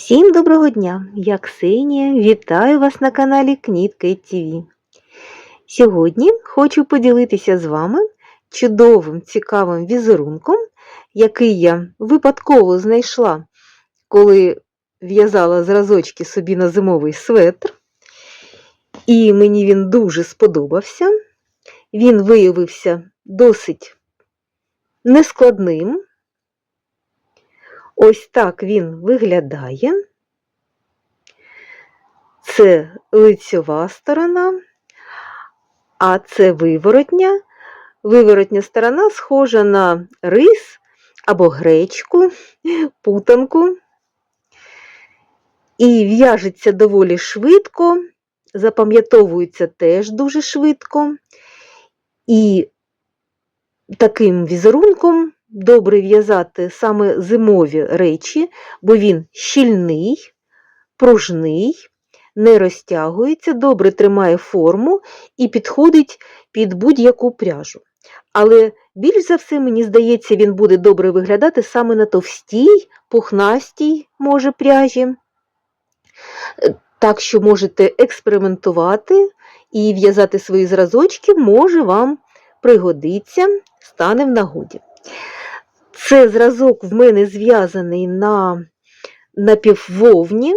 Всім доброго дня! Я Ксенія, вітаю вас на каналі Кнітка ТВ. Сьогодні хочу поділитися з вами чудовим цікавим візерунком, який я випадково знайшла, коли в'язала зразочки собі на зимовий светр. І мені він дуже сподобався. Він виявився досить нескладним. Ось так він виглядає. Це лицьова сторона, а це виворотня. Виворотня сторона схожа на рис або гречку, путанку. І в'яжеться доволі швидко, запам'ятовується теж дуже швидко. І таким візерунком добре в'язати саме зимові речі, бо він щільний, пружний, не розтягується, добре тримає форму і підходить під будь-яку пряжу. Але більш за все, мені здається, він буде добре виглядати саме на товстій, пухнастій, може, пряжі. Так що можете експериментувати і в'язати свої зразочки, може вам пригодиться, стане в нагоді. Це зразок в мене зв'язаний на напіввовні.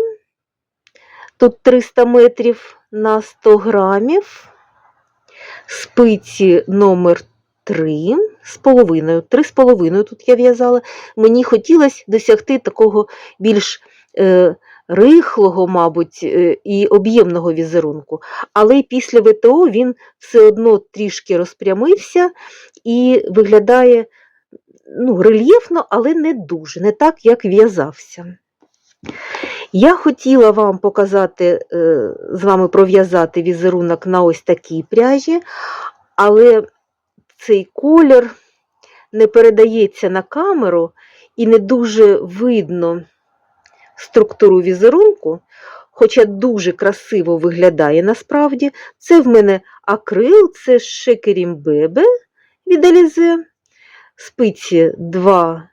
Тут 300 метрів на 100 грамів. Спиці номер 3 з половиною. 3 з половиною тут я в'язала. Мені хотілося досягти такого більш е, рихлого, мабуть, е, і об'ємного візерунку. Але після ВТО він все одно трішки розпрямився і виглядає ну, рельєфно, але не дуже, не так, як в'язався. Я хотіла вам показати, е, з вами пров'язати візерунок на ось такій пряжі, але цей колір не передається на камеру і не дуже видно структуру візерунку, хоча дуже красиво виглядає насправді. Це в мене акрил, це шекерім бебе від Alize спиці 2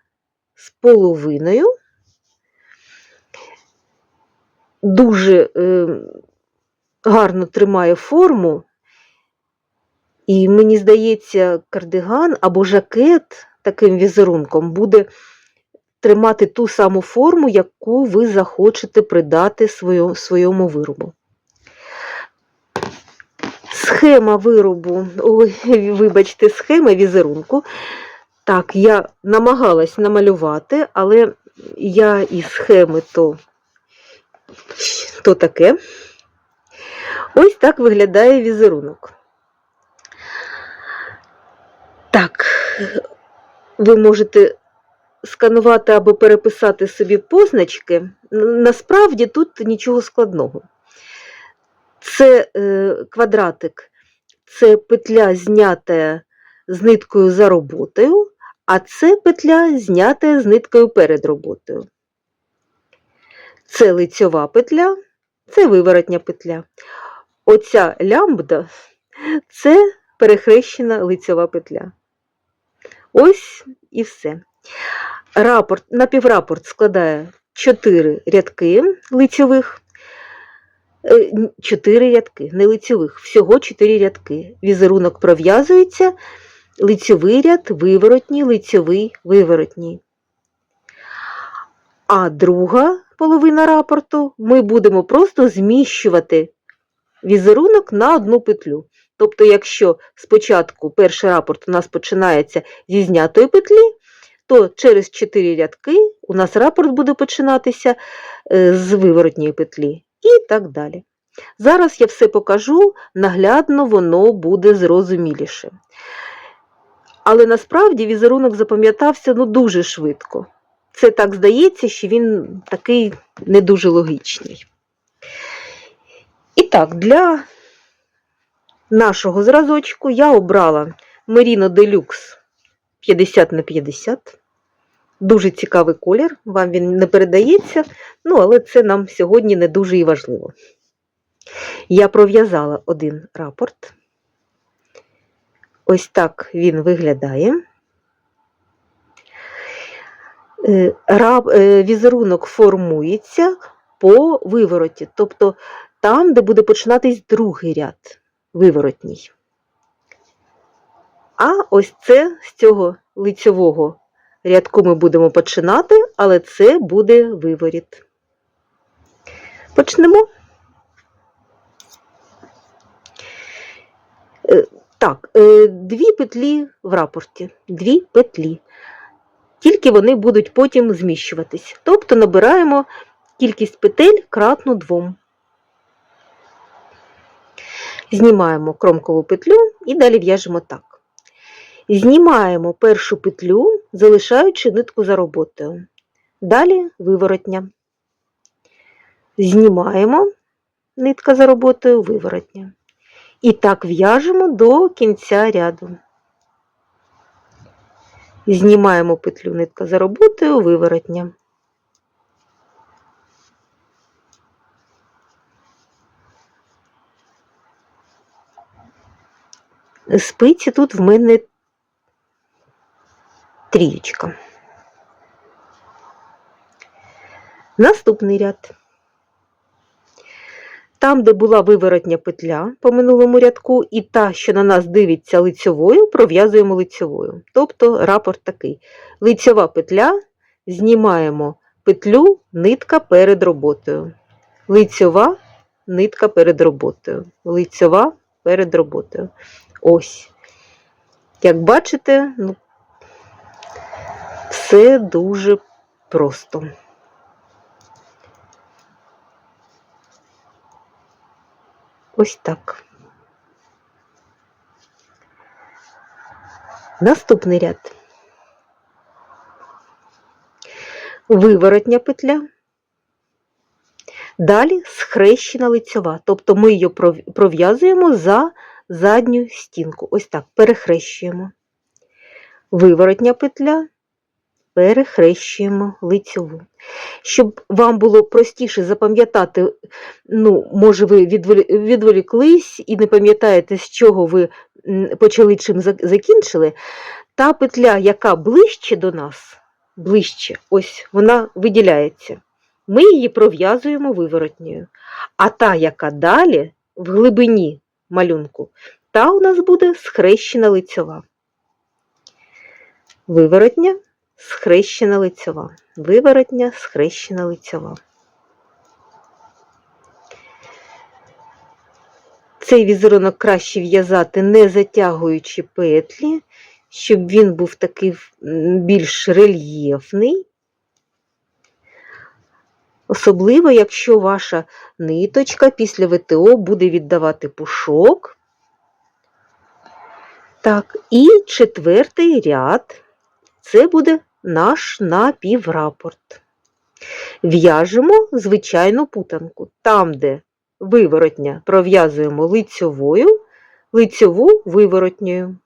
з половиною. Дуже е, гарно тримає форму, і мені здається, кардиган або жакет таким візерунком буде тримати ту саму форму, яку ви захочете придати своєму, своєму виробу. Схема виробу, ой, вибачте, схема візерунку так, я намагалась намалювати, але я із схеми то, то таке. Ось так виглядає візерунок. Так, ви можете сканувати або переписати собі позначки. Насправді тут нічого складного. Це е, квадратик, це петля знята з ниткою за роботою, а це петля знята з ниткою перед роботою. Це лицьова петля, це виворотня петля. Оця лямбда це перехрещена лицьова петля. Ось і все. Рапорт, Напіврапорт складає 4 рядки лицьових, 4 рядки, не лицьових, всього 4 рядки. Візерунок пров'язується лицьовий ряд, виворотній, лицьовий, виворотній. А друга половина рапорту ми будемо просто зміщувати візерунок на одну петлю. Тобто, якщо спочатку перший рапорт у нас починається зі знятої петлі, то через 4 рядки у нас рапорт буде починатися е, з виворотньої петлі і так далі. Зараз я все покажу, наглядно воно буде зрозуміліше. Але насправді візерунок запам'ятався ну, дуже швидко. Це так здається, що він такий не дуже логічний. І так, для нашого зразочку я обрала Merino Deluxe 50 на 50. Дуже цікавий колір, вам він не передається, ну, але це нам сьогодні не дуже і важливо. Я пров'язала один рапорт. Ось так він виглядає. Е, е, Візерунок формується по вивороті, тобто там, де буде починатись другий ряд виворотній. А ось це з цього лицьового рядку ми будемо починати, але це буде виворіт. Почнемо. Так, е, дві петлі в рапорті. Дві петлі. Тільки вони будуть потім зміщуватись. Тобто набираємо кількість петель кратну двом. Знімаємо кромкову петлю і далі в'яжемо так. Знімаємо першу петлю, залишаючи нитку за роботою. Далі виворотня. Знімаємо нитка за роботою, виворотня. І так в'яжемо до кінця ряду. Знімаємо петлю нитка за роботою, виворотня. Спиці тут в мене трієчка. Наступний ряд. Там, де була виворотня петля по минулому рядку, і та, що на нас дивиться лицьовою, пров'язуємо лицьовою. Тобто рапорт такий. Лицьова петля, знімаємо петлю, нитка перед роботою. Лицьова нитка перед роботою. Лицьова перед роботою. Ось. Як бачите, ну, все дуже просто. Ось так. Наступний ряд. Виворотня петля. Далі схрещена лицьова, тобто ми її пров'язуємо за задню стінку. Ось так, перехрещуємо. Виворотня петля, перехрещуємо лицьову. Щоб вам було простіше запам'ятати, ну, може, ви відволіклись і не пам'ятаєте, з чого ви почали чим закінчили, та петля, яка ближче до нас, ближче, ось вона виділяється. Ми її пров'язуємо виворотньою. А та, яка далі, в глибині малюнку, та у нас буде схрещена лицьова. Виворотня, схрещена лицьова. Виворотня, схрещена лицьова. Цей візерунок краще в'язати, не затягуючи петлі, щоб він був такий більш рельєфний. Особливо, якщо ваша ниточка після ВТО буде віддавати пушок. Так, і четвертий ряд це буде наш напіврапорт. В'яжемо звичайну путанку. Там, де виворотня пров'язуємо лицьовою, лицьову виворотньою.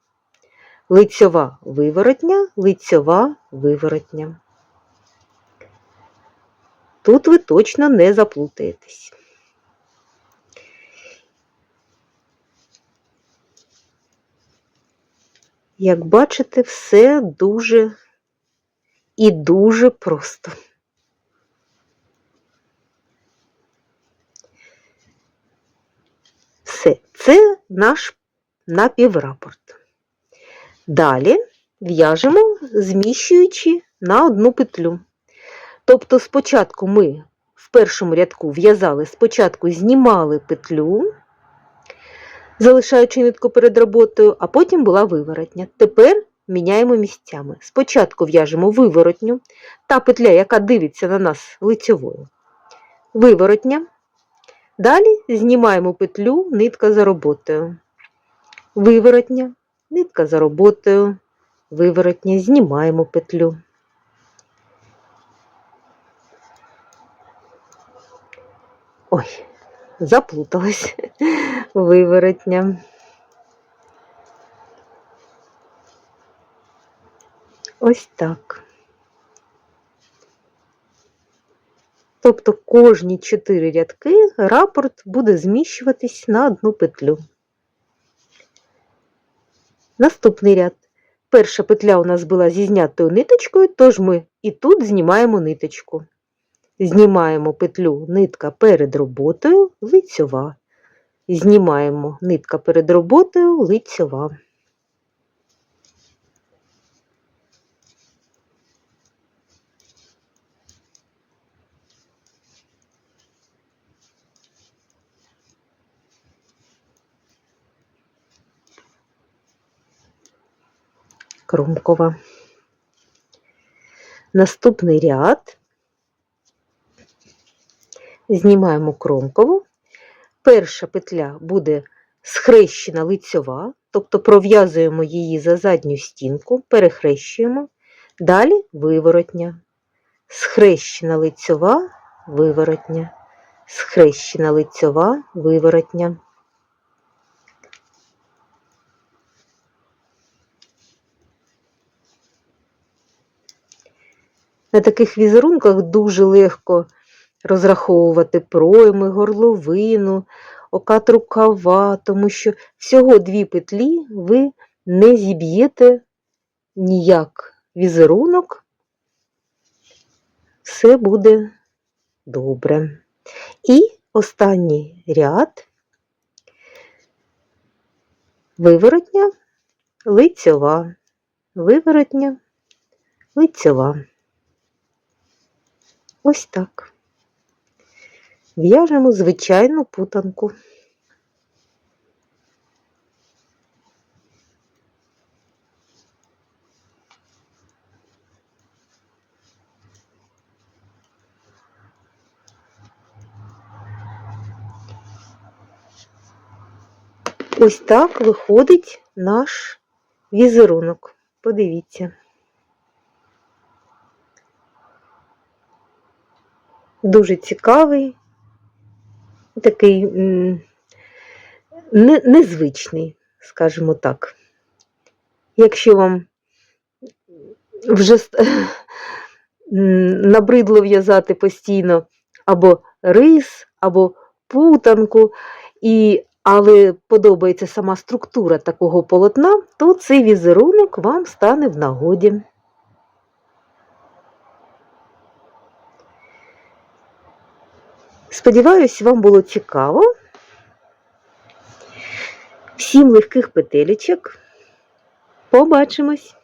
Лицьова виворотня, лицьова виворотня. Тут ви точно не заплутаєтесь. Як бачите, все дуже і дуже просто. Все, це наш напіврапорт. Далі в'яжемо, зміщуючи на одну петлю. Тобто спочатку ми в першому рядку в'язали, спочатку знімали петлю, залишаючи нитку перед роботою, а потім була виворотня. Тепер міняємо місцями. Спочатку в'яжемо виворотню, та петля, яка дивиться на нас лицьовою. Виворотня. Далі знімаємо петлю, нитка за роботою. Виворотня, нитка за роботою, виворотня, знімаємо петлю. Ой, заплуталась виворотня. Ось так. Тобто кожні чотири рядки рапорт буде зміщуватись на одну петлю. Наступний ряд. перша петля у нас була зі знятою ниточкою, тож ми і тут знімаємо ниточку. Знімаємо петлю нитка перед роботою, лицьова. Знімаємо нитка перед роботою, лицьова. Кромкова. Наступний ряд. Знімаємо кромкову. Перша петля буде схрещена лицьова, тобто пров'язуємо її за задню стінку, перехрещуємо. Далі виворотня. Схрещена лицьова, виворотня. Схрещена лицьова, виворотня. На таких візерунках дуже легко розраховувати пройми, горловину, окат рукава, тому що всього дві петлі ви не зіб'єте ніяк візерунок, все буде добре. І останній ряд виворотня, лицьова, виворотня, лицьова. Ось так. В'яжемо звичайну путанку. Ось так виходить наш візерунок. Подивіться. Дуже цікавий, такий не- незвичний, скажімо так. Якщо вам вже набридло в'язати постійно або рис, або путанку, і, але подобається сама структура такого полотна, то цей візерунок вам стане в нагоді. Сподіваюсь, вам було цікаво. Всім легких петелечок. Побачимось!